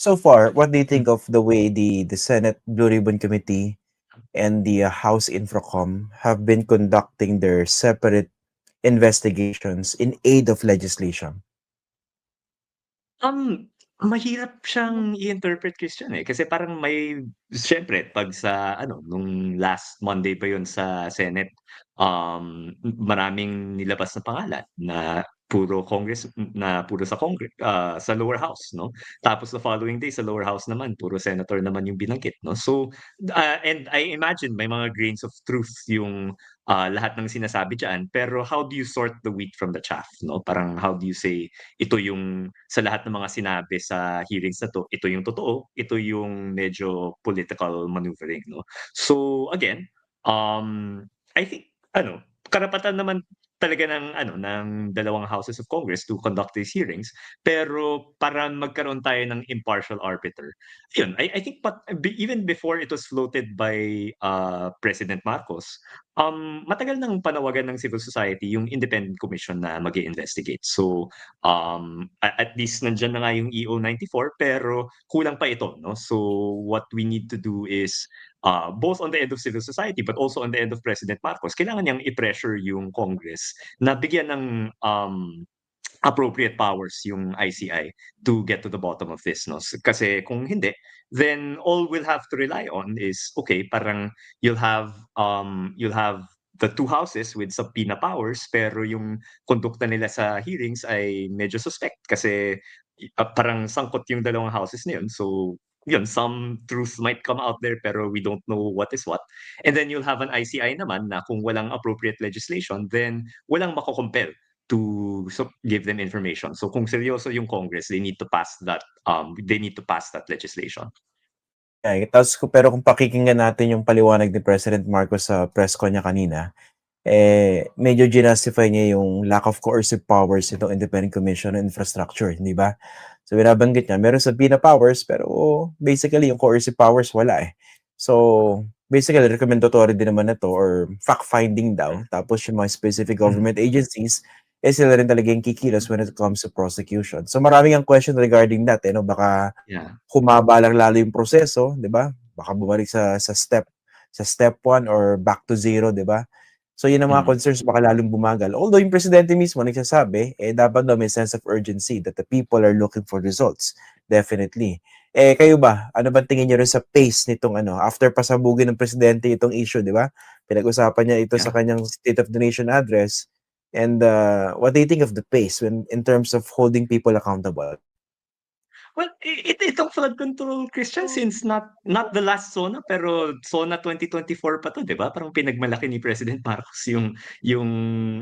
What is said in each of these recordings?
So far, what do you think of the way the the Senate Blue Ribbon Committee and the uh, House Infracom have been conducting their separate investigations in aid of legislation? Um, mahirap siyang i-interpret Christian, eh, kasi parang may siyempre 'pag sa ano, nung last Monday pa yun sa Senate, um, maraming nilabas na pangalan na puro Congress na puro sa Congre ah, sa lower house 'no. Tapos the following day sa lower house naman puro senator naman yung binanggit 'no. So, ah, and I imagine may mga grains of truth yung, ah, lahat ng sinasabi diyan, pero how do you sort the wheat from the chaff 'no? Parang how do you say ito yung sa lahat ng mga sinabi sa hearings na 'to, ito yung totoo, ito yung medyo political maneuvering 'no. So again, um, I think ano, karapatan naman talaga ng ano, ng dalawang houses of Congress to conduct these hearings, pero para magkaroon tayo ng impartial arbiter, yun, I I think but even before it was floated by, uh, President Marcos, um, matagal ng panawagan ng civil society yung independent commission na mag-i-investigate. So, um, at least nandiyan na nga yung EO 94 pero kulang pa ito 'no. So, what we need to do is, uh, both on the end of civil society but also on the end of President Marcos, kailangan niyang i-pressure yung Congress na bigyan ng, um, appropriate powers yung ICI to get to the bottom of this 'no. Kasi kung hindi, then all we'll have to rely on is, okay, parang you'll have, um, you'll have the two houses with subpoena powers pero yung kondukta nila sa hearings ay medyo suspect kasi, ah, parang sangkot yung dalawang houses na yun. So, yun, some truth might come out there pero we don't know what is what. And then you'll have an ICI naman na kung walang appropriate legislation, then walang mako-compel to so give them information. So kung seryoso yung Congress, they need to pass that, um, they need to pass that legislation. Ay, tapos kung pero kung pakikinggan natin yung paliwanag ni President Marcos sa press con niya kanina, eh, medyo ginustify niya yung lack of coercive powers nitong Independent Commission on Infrastructure, hindi ba? So binabanggit niya, meron subpoena powers pero basically yung coercive powers wala eh. So basically recommendatory din naman na 'to or fact finding daw. Tapos yung mga specific Mm. government agencies, eh, sila rin talaga yung kikilos when it comes to prosecution. So marami ngang question regarding that, eh, 'no, baka Yeah. humaba lang lalo yung proseso, 'di ba? Baka bumalik sa sa step sa step 1 or back to 0, 'di ba? So yun ang mga Mm. concerns baka lalong bumagal. Although yung presidente mismo nagsasabi, eh, dapat daw may sense of urgency that the people are looking for results, definitely. Eh, kayo ba, ano bang tingin niyo rin sa pace nitong ano, after pasabugin ng presidente itong issue, 'di ba? Pinag-usapan niya ito sa Yeah. kanyang State of the Nation address and, uh, what do you think of the pace when in terms of holding people accountable? Well, it itong flood control, Christian, since not not the last SONA pero SONA 2024 pa 'to, 'di ba? Parang pinagmalaki ni President Marcos yung yung,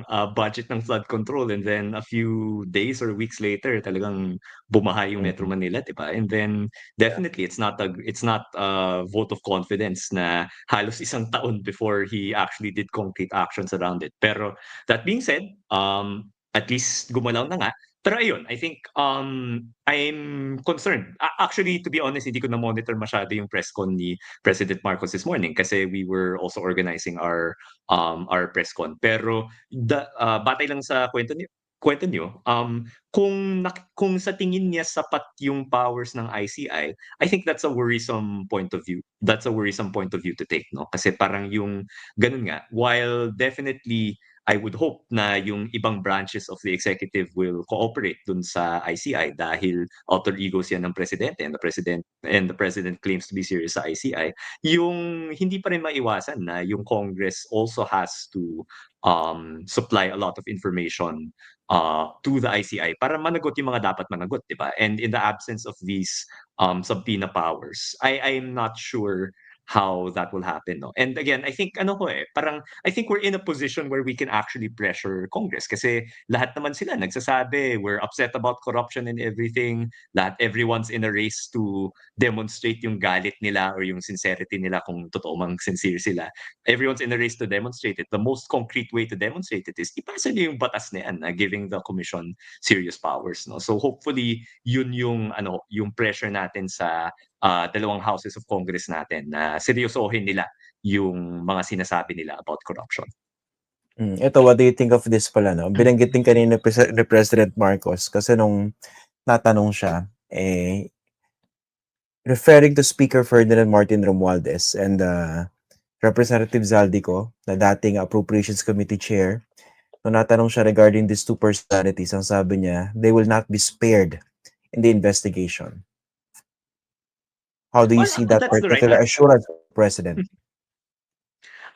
ah, budget ng flood control and then a few days or weeks later talagang bumaha yung Metro Mm. Manila, 'di ba? And then definitely it's not a it's not a vote of confidence na halos isang taon before he actually did concrete actions around it. Pero that being said, um, at least gumalaw na nga. Pero ayun, I think, um, I'm concerned. Actually, to be honest, hindi ko na-monitor masyado yung press con ni President Marcos this morning kasi we were also organizing our, um, our press con. Pero the ah, batay lang sa kuwento niyo kuwento niyo, um, kung nak kung sa tingin niya sapat yung powers ng ICI, I think that's a worrisome point of view. That's a worrisome point of view to take 'no, kasi parang yung gano'n nga, while definitely I would hope na yung ibang branches of the executive will cooperate dun sa ICI dahil alter egos yan ng presidente and the president and the president claims to be serious sa ICI. Yung hindi pa rin maiwasan na yung Congress also has to, um, supply a lot of information, uh, to the ICI para managot yung mga dapat managot, 'di ba? And in the absence of these, um, subpoena powers, I I'm not sure how that will happen 'no. And again, I think ano ko, eh, parang I think we're in a position where we can actually pressure Congress kasi lahat naman sila nagsasabi, we're upset about corruption and everything. Lahat everyone's in a race to demonstrate yung galit nila or yung sincerity nila kung totoo mang sincere sila. Everyone's in a race to demonstrate it. The most concrete way to demonstrate it is ipasa niyo yung batas na yan na giving the commission serious powers 'no. So hopefully yun yung ano, yung pressure natin sa, ah, dalawang houses of Congress natin na seryosohin nila yung mga sinasabi nila about corruption. Hmm, eto what do you think of this pala 'no, binanggit din kanina ni President Marcos kasi nung natanong siya, eh, referring to Speaker Ferdinand Martin Romualdez and uh, Representative Zaldico, na dating Appropriations Committee Chair, nung natanong siya regarding these two personalities, ang sabi niya, they will not be spared in the investigation. How do you Well, see ako, that right particular answer. assurance, President?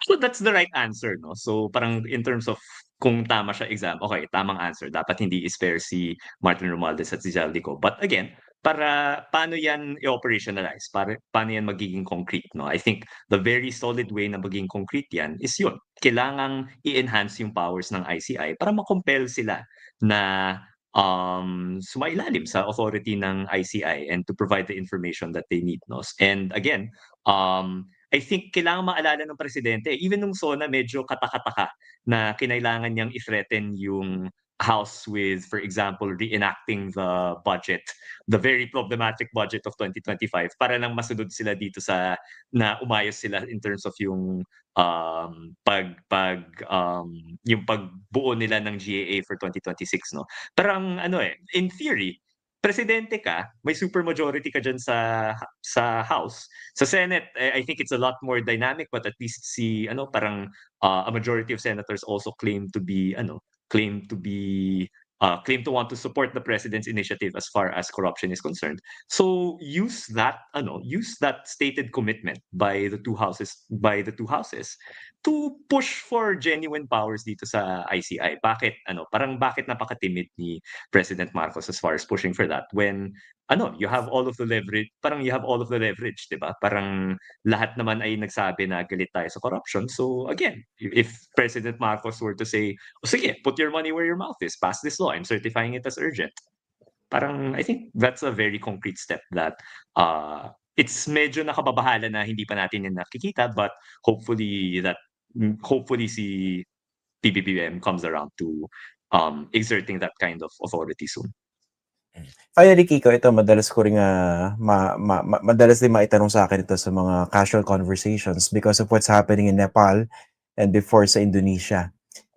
So that's the right answer, no? So parang in terms of kung tama siya exam, okay, tamang answer. Dapat hindi i-spare si Martin Romualdez at si Zaldico. But again, para paano yan i-operationalize? Para, paano yan magiging concrete, no? I think the very solid way na magiging concrete yan is yun. Kailangang i-enhance yung powers ng ICI para makompel sila na um sumailalim sa authority ng ICI and to provide the information that they need no? And again um I think kailangan maalala ng presidente, even nung SONA medyo katakataka na kinailangan niyang i-threaten yung House with, for example, reenacting the budget, the very problematic budget of 2025 para lang masunod sila dito sa na umayos sila in terms of yung um pag pag um yung pagbuo nila ng GAA for 2026 no. Parang ano eh, in theory, presidente ka, may supermajority ka diyan sa sa House. Sa Senate, eh, I think it's a lot more dynamic but at least si ano parang uh, a majority of senators also claim to be ano claim to be uh, claim to want to support the president's initiative as far as corruption is concerned. So use that ano use that stated commitment by the two houses by the two houses to push for genuine powers dito sa ICI. Bakit ano parang bakit napaka-timid ni President Marcos as far as pushing for that when ano you have all of the leverage parang you have all of the leverage 'di ba parang lahat naman ay nagsabi na galit tayo sa corruption so again if President Marcos were to say oh, sige put your money where your mouth is pass this law I'm certifying it as urgent parang I think that's a very concrete step that uh it's medyo nakababahala na hindi pa natin yan nakikita but hopefully that hopefully si PBBM comes around to um, exerting that kind of authority soon. Finally, Kiko, ito madalas ko ring ah, ma, ma, ma- madalas din maitanong sa akin ito sa mga casual conversations because of what's happening in Nepal and before sa Indonesia.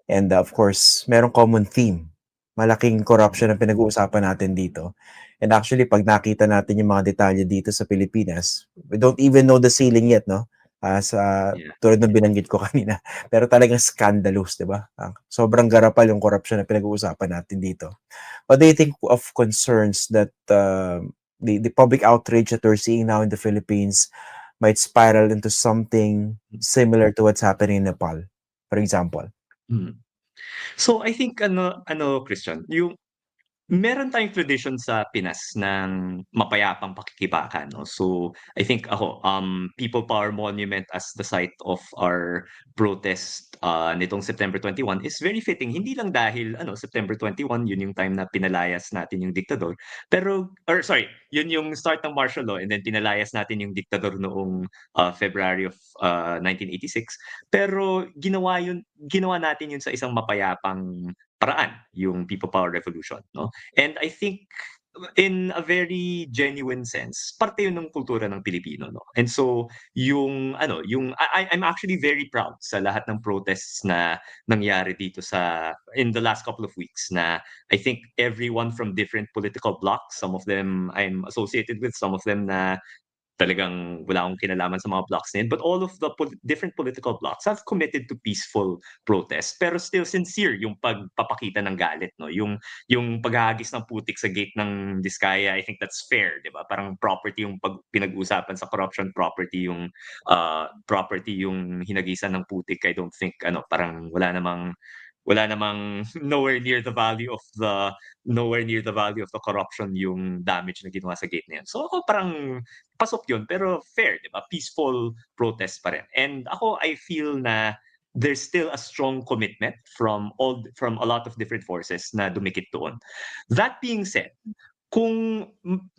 And uh, of course, merong common theme. Malaking corruption ang pinag-uusapan natin dito. And actually, pag nakita natin yung mga detalye dito sa Pilipinas, we don't even know the ceiling yet, no? Ah, sa Yeah. tulad ng binanggit ko kanina. Pero talagang scandalous, di ba? Ah, Sobrang garapal yung corruption na pinag-uusapan natin dito. What do you think of concerns that uh, the, the public outrage that we're seeing now in the Philippines might spiral into something similar to what's happening in Nepal, for example? Mm. So I think ano ano Christian, yung meron tayong tradition sa Pinas ng mapayapang pakikibaka no. So I think ako um People Power Monument as the site of our protest uh, nitong September 21 is very fitting hindi lang dahil ano September 21 yun yung time na pinalayas natin yung diktador pero or sorry yun yung start ng martial law and then pinalayas natin yung diktador noong uh, February of uh, 1986 pero ginawa yun ginawa natin yun sa isang mapayapang paraan yung People Power Revolution no? And I think in a very genuine sense parte yun ng kultura ng Pilipino no? And so yung ano yung I, I'm actually very proud sa lahat ng protests na nangyari dito sa in the last couple of weeks na I think everyone from different political blocks some of them I'm associated with some of them na talagang wala akong kinalaman sa mga blocks na yun. But all of the pol- different political blocks have committed to peaceful protest. Pero still sincere yung pagpapakita ng galit. No? Yung, yung paghahagis ng putik sa gate ng Diskaya, I think that's fair. Di ba? Parang property yung pag pinag-usapan sa corruption, property yung uh, property yung hinagisan ng putik. I don't think ano parang wala namang wala namang nowhere near the value of the nowhere near the value of the corruption yung damage na ginawa sa gate na yun. So ako parang pasok yun pero fair, 'di ba? Peaceful protest pa rin. And ako I feel na there's still a strong commitment from all from a lot of different forces na dumikit doon. That being said, kung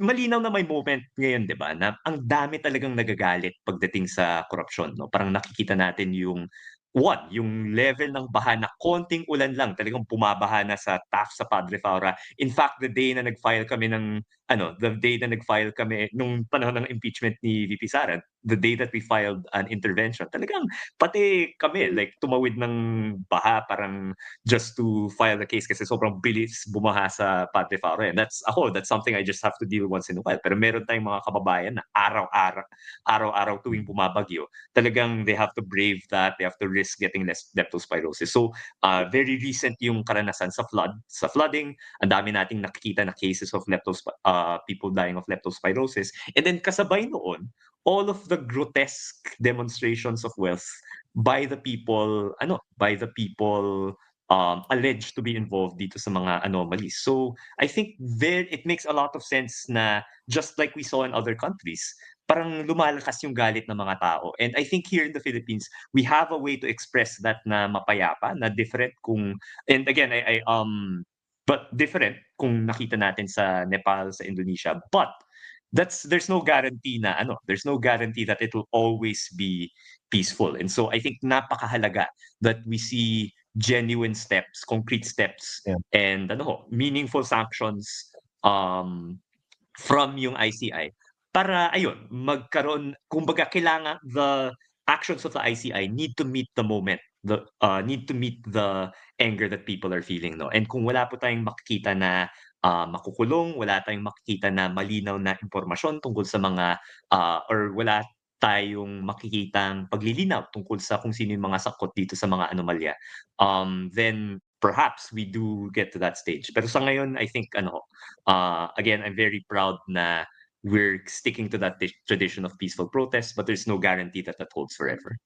malinaw na may moment ngayon 'di ba na ang dami talagang nagagalit pagdating sa korupsyon no parang nakikita natin yung one yung level ng baha na konting ulan lang talagang bumabaha na sa Taft sa Padre Faura. In fact the day na nag-file kami ng ano the day na nag-file kami nung panahon ng impeachment ni VP Sara the day that we filed an intervention, talagang pati kami like tumawid ng baha parang just to file the case kasi sobrang bilis bumaha sa Padre Faro. And that's ako, that's something I just have to deal once in a while. Pero meron tayong mga kababayan na araw-araw, araw-araw tuwing bumabagyo, talagang they have to brave that, they have to risk getting leptospirosis. So, uh, very recent yung karanasan sa flood, sa flooding, ang dami nating nakikita na cases of leptosp uh, people dying of leptospirosis. And then kasabay noon, all of the grotesque demonstrations of wealth by the people, ano, by the people um, alleged to be involved dito sa mga anomalies. So, I think there it makes a lot of sense na just like we saw in other countries, parang lumalakas yung galit ng mga tao. And I think here in the Philippines, we have a way to express that na mapayapa, na different kung and again, I, I um but different kung nakita natin sa Nepal, sa Indonesia. But that's there's no guarantee na ano, there's no guarantee that it will always be peaceful. And so I think napakahalaga that we see genuine steps, concrete steps, Yeah. and ano meaningful sanctions um, from yung ICI para ayun, magkaroon kumbaga kailangan the actions of the ICI need to meet the moment, the uh, need to meet the anger that people are feeling, no? And kung wala po tayong makikita na ah, makukulong, wala tayong makikita na malinaw na impormasyon tungkol sa mga ah, or wala tayong makikitang paglilinaw tungkol sa kung sino yung mga sakot dito sa mga anomalya, um, then perhaps we do get to that stage. Pero sa ngayon, I think ano, uh, again, I'm very proud na we're sticking to that di- tradition of peaceful protest, but there's no guarantee that that holds forever.